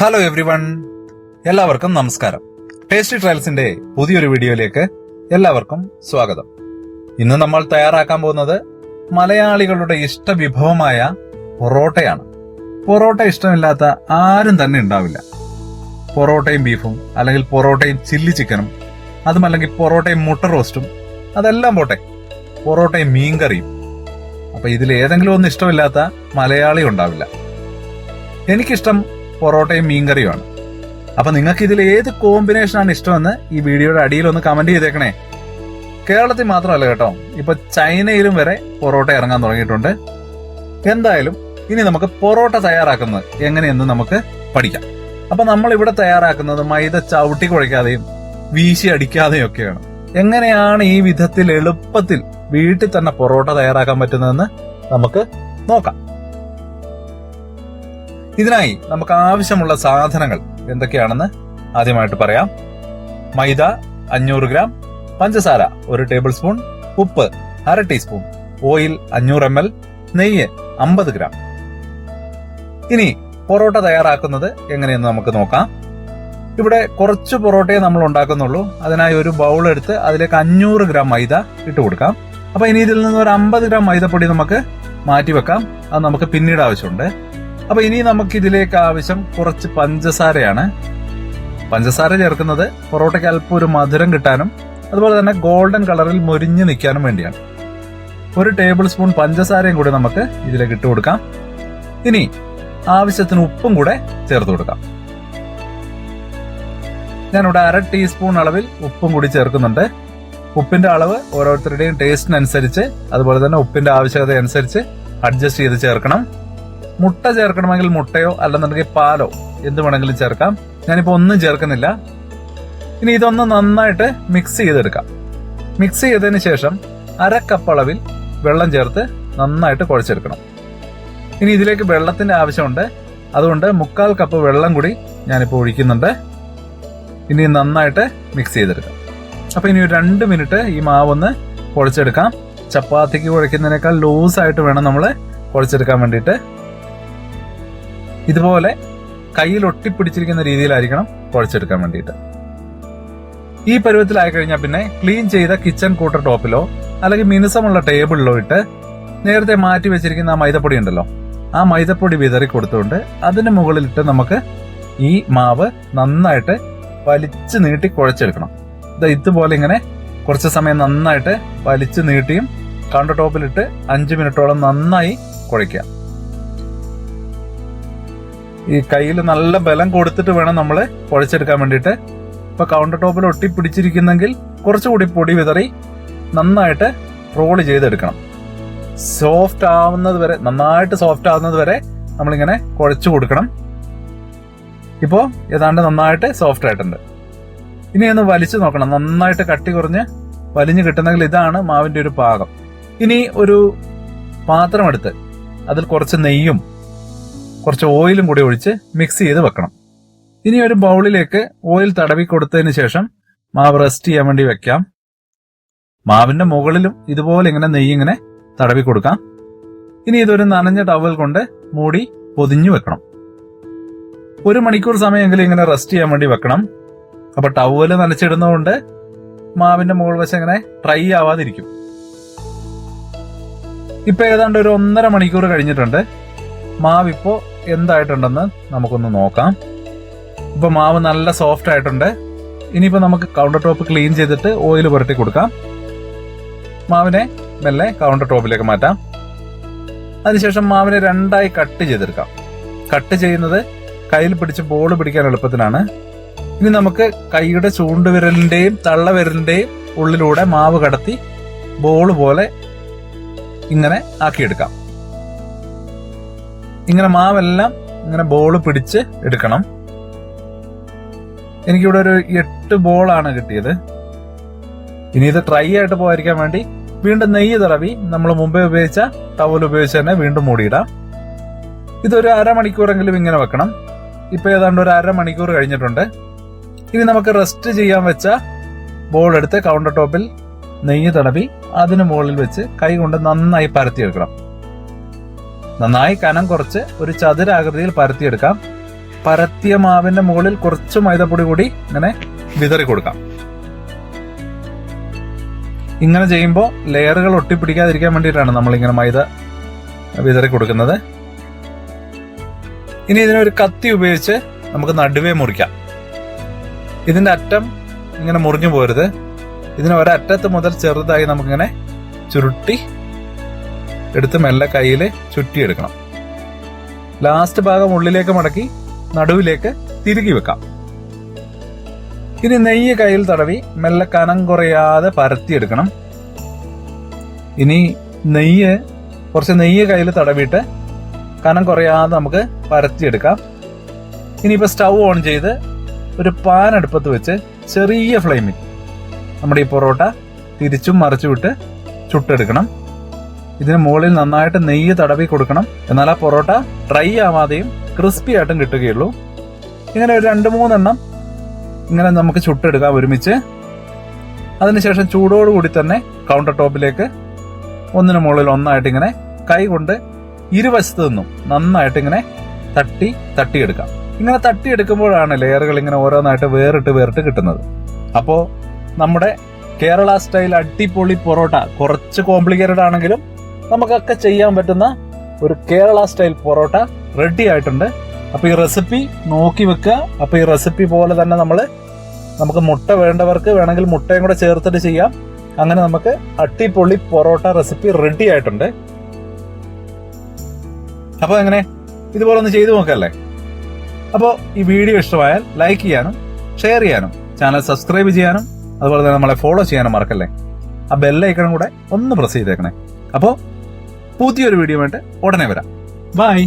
Hello every one എല്ലാവർക്കും നമസ്കാരം. Tasty ട്രയൽസിന്റെ പുതിയൊരു വീഡിയോയിലേക്ക് എല്ലാവർക്കും സ്വാഗതം. ഇന്ന് നമ്മൾ തയ്യാറാക്കാൻ പോകുന്നത് മലയാളികളുടെ ഇഷ്ട വിഭവമായ പൊറോട്ടയാണ്. പൊറോട്ട ഇഷ്ടമില്ലാത്ത ആരും തന്നെ ഉണ്ടാവില്ല. പൊറോട്ടയും ബീഫും അല്ലെങ്കിൽ പൊറോട്ടയും ചില്ലി ചിക്കനും അതുമല്ലെങ്കിൽ പൊറോട്ടയും മുട്ട റോസ്റ്റും അതെല്ലാം പോട്ടെ. പൊറോട്ടയും മീൻകറിയും. അപ്പൊ ഇതിൽ ഏതെങ്കിലും ഒന്നും ഇഷ്ടമില്ലാത്ത മലയാളി ഉണ്ടാവില്ല. എനിക്കിഷ്ടം പൊറോട്ടയും മീൻകറിയുമാണ്. അപ്പൊ നിങ്ങൾക്ക് ഇതിൽ ഏത് കോമ്പിനേഷൻ ആണ് ഇഷ്ടമെന്ന് ഈ വീഡിയോയുടെ അടിയിൽ ഒന്ന് കമന്റ് ചെയ്തേക്കണേ. കേരളത്തിൽ മാത്രമല്ല കേട്ടോ. ഇപ്പൊ ചൈനയിലും വരെ പൊറോട്ട ഇറങ്ങാൻ തുടങ്ങിയിട്ടുണ്ട്. എന്തായാലും ഇനി നമുക്ക് പൊറോട്ട തയ്യാറാക്കുന്നത് എങ്ങനെയെന്ന് നമുക്ക് പഠിക്കാം. അപ്പൊ നമ്മൾ ഇവിടെ തയ്യാറാക്കുന്നത് മൈദ ചവിട്ടി കുഴയ്ക്കാതെയും വീശി അടിക്കാതെയും ഒക്കെയാണ്. എങ്ങനെയാണ് ഈ വിധത്തിൽ എളുപ്പത്തിൽ വീട്ടിൽ തന്നെ പൊറോട്ട തയ്യാറാക്കാൻ പറ്റുന്നതെന്ന് നമുക്ക് നോക്കാം. ഇതിനായി നമുക്ക് ആവശ്യമുള്ള സാധനങ്ങൾ എന്തൊക്കെയാണെന്ന് ആദ്യമായിട്ട് പറയാം. മൈദ അഞ്ഞൂറ് ഗ്രാം പഞ്ചസാര ഒരു ടേബിൾ സ്പൂൺ ഉപ്പ് അര ടീസ്പൂൺ ഓയിൽ അഞ്ഞൂറ് എം എൽ നെയ്യ് അമ്പത് ഗ്രാം. ഇനി പൊറോട്ട തയ്യാറാക്കുന്നത് എങ്ങനെയെന്ന് നമുക്ക് നോക്കാം. ഇവിടെ കുറച്ച് പൊറോട്ടയെ നമ്മൾ ഉണ്ടാക്കുന്നുള്ളൂ. അതിനായി ഒരു ബൗൾ എടുത്ത് അതിലേക്ക് അഞ്ഞൂറ് ഗ്രാം മൈദ ഇട്ട് കൊടുക്കാം. അപ്പൊ ഇനി ഇതിൽ നിന്ന് ഒരു അമ്പത് ഗ്രാം മൈദപ്പൊടി നമുക്ക് മാറ്റി വെക്കാം അത് നമുക്ക് പിന്നീട് ആവശ്യമുണ്ട്. അപ്പൊ ഇനി നമുക്ക് ഇതിലേക്ക് ആവശ്യം കുറച്ച് പഞ്ചസാരയാണ്. പഞ്ചസാര ചേർക്കുന്നത് പൊറോട്ടയ്ക്ക് അല്പം ഒരു മധുരം കിട്ടാനും അതുപോലെ തന്നെ ഗോൾഡൻ കളറിൽ മൊരിഞ്ഞു നിൽക്കാനും വേണ്ടിയാണ്. ഒരു ടേബിൾ സ്പൂൺ പഞ്ചസാരയും കൂടി നമുക്ക് ഇതിലേക്ക് ഇട്ട് കൊടുക്കാം. ഇനി ആവശ്യത്തിന് ഉപ്പും കൂടെ ചേർത്ത് കൊടുക്കാം. ഞാനിവിടെ അര ടീസ്പൂൺ അളവിൽ ഉപ്പും കൂടി ചേർക്കുന്നുണ്ട്. ഉപ്പിന്റെ അളവ് ഓരോരുത്തരുടെയും ടേസ്റ്റിനനുസരിച്ച് അതുപോലെ തന്നെ ഉപ്പിന്റെ ആവശ്യകത അനുസരിച്ച് അഡ്ജസ്റ്റ് ചെയ്ത് ചേർക്കണം. മുട്ട ചേർക്കണമെങ്കിൽ മുട്ടയോ അല്ലെന്നുണ്ടെങ്കിൽ പാലോ എന്ത് വേണമെങ്കിലും ചേർക്കാം. ഞാനിപ്പോ ഒന്നും ചേർക്കുന്നില്ല. ഇനി ഇതൊന്ന് നന്നായിട്ട് മിക്സ് ചെയ്തെടുക്കാം. മിക്സ് ചെയ്തതിന് ശേഷം അര കപ്പ് അളവിൽ വെള്ളം ചേർത്ത് നന്നായിട്ട് കുഴച്ചെടുക്കണം. ഇനി ഇതിലേക്ക് വെള്ളത്തിന്റെ ആവശ്യമുണ്ട്. അതുകൊണ്ട് മുക്കാൽ കപ്പ് വെള്ളം കൂടി ഞാനിപ്പോൾ ഒഴിക്കുന്നുണ്ട്. ഇനി നന്നായിട്ട് മിക്സ് ചെയ്തെടുക്കാം. അപ്പോൾ ഇനി ഒരു രണ്ട് മിനിറ്റ് ഈ മാവൊന്ന് കുഴച്ചെടുക്കാം. ചപ്പാത്തിക്ക് കുഴയ്ക്കുന്നതിനേക്കാൾ ലൂസായിട്ട് വേണം നമ്മൾ കുഴച്ചെടുക്കാൻ വേണ്ടിയിട്ട്. ഇതുപോലെ കയ്യിൽ ഒട്ടിപ്പിടിച്ചിരിക്കുന്ന രീതിയിലായിരിക്കണം കുഴച്ചെടുക്കാൻ വേണ്ടിയിട്ട്. ഈ പരുവത്തിലായി കഴിഞ്ഞാൽ പിന്നെ ക്ലീൻ ചെയ്ത കിച്ചൺ കൂട്ടർ ടോപ്പിലോ അല്ലെങ്കിൽ മിനുസമുള്ള ടേബിളിലോ ഇട്ട് നേരത്തെ മാറ്റി വെച്ചിരിക്കുന്ന ആ മൈദപ്പൊടി ഉണ്ടല്ലോ ആ മൈദപ്പൊടി വിതറി കൊടുത്തുകൊണ്ട് അതിന് മുകളിലിട്ട് നമുക്ക് ഈ മാവ് നന്നായിട്ട് വലിച്ചു നീട്ടി കുഴച്ചെടുക്കണം. ഇതുപോലെ ഇങ്ങനെ കുറച്ച് സമയം നന്നായിട്ട് വലിച്ചു നീട്ടിയും കൗണ്ടർ ടോപ്പിലിട്ട് അഞ്ച് മിനിറ്റോളം നന്നായി കുഴയ്ക്കുക. ഈ കയ്യിൽ നല്ല ബലം കൊടുത്തിട്ട് വേണം നമ്മൾ കുഴച്ചെടുക്കാൻ വേണ്ടിയിട്ട്. ഇപ്പൊ കൗണ്ടർ ടോപ്പിൽ ഒട്ടി പിടിച്ചിരിക്കുന്നെങ്കിൽ കുറച്ചുകൂടി പൊടി വിതറി നന്നായിട്ട് റോൾ ചെയ്തെടുക്കണം. സോഫ്റ്റ് ആവുന്നത് വരെ നന്നായിട്ട് സോഫ്റ്റ് ആവുന്നത് വരെ നമ്മളിങ്ങനെ കുഴച്ചു കൊടുക്കണം. ഇപ്പോൾ ഏതാണ്ട് നന്നായിട്ട് സോഫ്റ്റ് ആയിട്ടുണ്ട്. ഇനി ഒന്ന് വലിച്ചു നോക്കണം. നന്നായിട്ട് കട്ടി കുറഞ്ഞ് വലിഞ്ഞു കിട്ടുന്നെങ്കിൽ ഇതാണ് മാവിന്റെ ഒരു പാകം. ഇനി ഒരു പാത്രം എടുത്ത് അതിൽ കുറച്ച് നെയ്യും കുറച്ച് ഓയിലും കൂടി ഒഴിച്ച് മിക്സ് ചെയ്ത് വെക്കണം. ഇനി ഒരു ബൗളിലേക്ക് ഓയിൽ തടവി കൊടുത്തതിന് ശേഷം മാവ് റെസ്റ്റ് ചെയ്യാൻ വേണ്ടി വെക്കാം. മാവിന്റെ മുകളിലും ഇതുപോലെ ഇങ്ങനെ നെയ്യ് ഇങ്ങനെ തടവി കൊടുക്കാം. ഇനി ഇതൊരു നനഞ്ഞ ടവൽ കൊണ്ട് മൂടി പൊതിഞ്ഞു വെക്കണം. ഒരു മണിക്കൂർ സമയമെങ്കിലും ഇങ്ങനെ റെസ്റ്റ് ചെയ്യാൻ വേണ്ടി വെക്കണം. അപ്പൊ ടവൽ നനച്ചിടുന്നതുകൊണ്ട് മാവിന്റെ മുകൾ വശം ഇങ്ങനെ ഡ്രൈ ആവാതിരിക്കും. ഇപ്പൊ ഏതാണ്ട് ഒരു ഒന്നര മണിക്കൂർ കഴിഞ്ഞിട്ടുണ്ട്. മാവ് ഇപ്പോ എന്തായിട്ടുണ്ടെന്ന് നമുക്കൊന്ന് നോക്കാം. ഇപ്പൊ മാവ് നല്ല സോഫ്റ്റ് ആയിട്ടുണ്ട്. ഇനിയിപ്പോ നമുക്ക് കൗണ്ടർ ടോപ്പ് ക്ലീൻ ചെയ്തിട്ട് ഓയിൽ പുരട്ടി കൊടുക്കാം. മാവിനെ മെല്ലെ കൗണ്ടർ ടോപ്പിലേക്ക് മാറ്റാം. അതിനുശേഷം മാവിനെ രണ്ടായി കട്ട് ചെയ്തെടുക്കാം. കട്ട് ചെയ്യുന്നത് കയ്യിൽ പിടിച്ച് ബോൾ പിടിക്കാൻ എളുപ്പത്തിനാണ്. ഇനി നമുക്ക് കൈയുടെ ചൂണ്ടുവിരലിന്റെയും തള്ളവിരലിന്റെയും ഉള്ളിലൂടെ മാവ് കടത്തി ബോൾ പോലെ ഇങ്ങനെ ആക്കിയെടുക്കാം. ഇങ്ങനെ മാവെല്ലാം ഇങ്ങനെ ബോൾ പിടിച്ച് എടുക്കണം. എനിക്കിവിടെ ഒരു എട്ട് ബോളാണ് കിട്ടിയത്. ഇനി ഇത് ഡ്രൈ ആയിട്ട് പോകാതിരിക്കാൻ വേണ്ടി വീണ്ടും നെയ്യ് തടവി നമ്മൾ മുമ്പേ ഉപയോഗിച്ച ടവൽ ഉപയോഗിച്ച് തന്നെ വീണ്ടും മൂടിയിടാം. ഇതൊരു അരമണിക്കൂറെങ്കിലും ഇങ്ങനെ വെക്കണം. ഇപ്പൊ ഏതാണ്ട് ഒരു അരമണിക്കൂർ കഴിഞ്ഞിട്ടുണ്ട്. ഇനി നമുക്ക് റെസ്റ്റ് ചെയ്യാൻ വെച്ച ബോൾ എടുത്ത് കൗണ്ടർ ടോപ്പിൽ നെയ്യ് തടവി അതിന് മുകളിൽ വെച്ച് കൈ കൊണ്ട് നന്നായി പരത്തിയെടുക്കണം നന്നായി കനം കുറച്ച് ഒരു ചതുരാകൃതിയിൽ പരത്തിയെടുക്കാം. പരത്തിയ മാവിന്റെ മുകളിൽ കുറച്ച് മൈദപ്പൊടി കൂടി ഇങ്ങനെ വിതറി കൊടുക്കാം. ഇങ്ങനെ ചെയ്യുമ്പോൾ ലെയറുകൾ ഒട്ടിപ്പിടിക്കാതിരിക്കാൻ വേണ്ടിയിട്ടാണ് നമ്മൾ ഇങ്ങനെ മൈദ വിതറി കൊടുക്കുന്നത്. ഇനി ഇതിനൊരു കത്തി ഉപയോഗിച്ച് നമുക്ക് നടുവേ മുറിക്കാം. ഇതിന്റെ അറ്റം ഇങ്ങനെ മുറിഞ്ഞു പോരുത്. ഇതിന് ഒരറ്റത്ത് മുതൽ ചെറുതായി നമുക്കിങ്ങനെ ചുരുട്ടി എടുത്ത് മെല്ലെ കയ്യിൽ ചുറ്റിയെടുക്കണം. ലാസ്റ്റ് ഭാഗം ഉള്ളിലേക്ക് മടക്കി നടുവിലേക്ക് തിരുകി വെക്കാം. ഇനി നെയ്യ് കയ്യിൽ തടവി മെല്ലെ കനം കുറയാതെ പരത്തിയെടുക്കണം. ഇനി നെയ്യ് കുറച്ച് നെയ്യ് കയ്യിൽ തടവിയിട്ട് കനം കുറയാതെ നമുക്ക് പരത്തിയെടുക്കാം. ഇനിയിപ്പോൾ സ്റ്റൗ ഓൺ ചെയ്ത് ഒരു പാൻ അടുപ്പത്ത് വെച്ച് ചെറിയ ഫ്ലെയിമിൽ നമ്മുടെ ഈ പൊറോട്ട തിരിച്ചും മറിച്ചും വിട്ട് ചുട്ടെടുക്കണം. ഇതിന് മുകളിൽ നന്നായിട്ട് നെയ്യ് തടവി കൊടുക്കണം. എന്നാൽ ആ പൊറോട്ട ഡ്രൈ ആവാതെയും ക്രിസ്പി ആയിട്ടും കിട്ടുകയുള്ളൂ. ഇങ്ങനെ ഒരു രണ്ട് മൂന്നെണ്ണം ഇങ്ങനെ നമുക്ക് ചുട്ടെടുക്കാം ഒരുമിച്ച്. അതിനുശേഷം ചൂടോടുകൂടി തന്നെ കൗണ്ടർ ടോപ്പിലേക്ക് ഒന്നിനു മുകളിൽ ഒന്നായിട്ട് ഇങ്ങനെ കൈ കൊണ്ട് ഇരുവശത്ത് നിന്നും നന്നായിട്ട് ഇങ്ങനെ തട്ടി തട്ടിയെടുക്കാം. ഇങ്ങനെ തട്ടിയെടുക്കുമ്പോഴാണ് ലെയറുകൾ ഇങ്ങനെ ഓരോന്നായിട്ട് വേറിട്ട് വേറിട്ട് കിട്ടുന്നത്. അപ്പോ നമ്മുടെ കേരള സ്റ്റൈൽ അടിപൊളി പൊറോട്ട കുറച്ച് കോംപ്ലിക്കേറ്റഡ് ആണെങ്കിലും നമുക്കൊക്കെ ചെയ്യാൻ പറ്റുന്ന ഒരു കേരള സ്റ്റൈൽ പൊറോട്ട റെഡി ആയിട്ടുണ്ട്. അപ്പോൾ ഈ റെസിപ്പി നോക്കി വെക്കുക. അപ്പോൾ ഈ റെസിപ്പി പോലെ തന്നെ നമ്മൾ നമുക്ക് മുട്ട വേണ്ടവർക്ക് വേണമെങ്കിൽ മുട്ടയും കൂടെ ചേർത്തിട്ട് ചെയ്യാം. അങ്ങനെ നമുക്ക് അട്ടിപ്പൊള്ളി പൊറോട്ട റെസിപ്പി റെഡി ആയിട്ടുണ്ട്. അപ്പോൾ എങ്ങനെ? ഇതുപോലെ ഒന്ന് ചെയ്തു നോക്കല്ലേ? അപ്പോൾ ഈ വീഡിയോ ഇഷ്ടമായാൽ ലൈക്ക് ചെയ്യാനും ഷെയർ ചെയ്യാനും ചാനൽ സബ്സ്ക്രൈബ് ചെയ്യാനും അതുപോലെ തന്നെ നമ്മളെ ഫോളോ ചെയ്യാനും മറക്കല്ലേ? ആ ബെല്ലൈക്കണം കൂടെ ഒന്ന് പ്രസ് ചെയ്തേക്കണേ. അപ്പോൾ പുതിയൊരു വീഡിയോ ആയിട്ട് ഉടനെ വരാം. ബൈ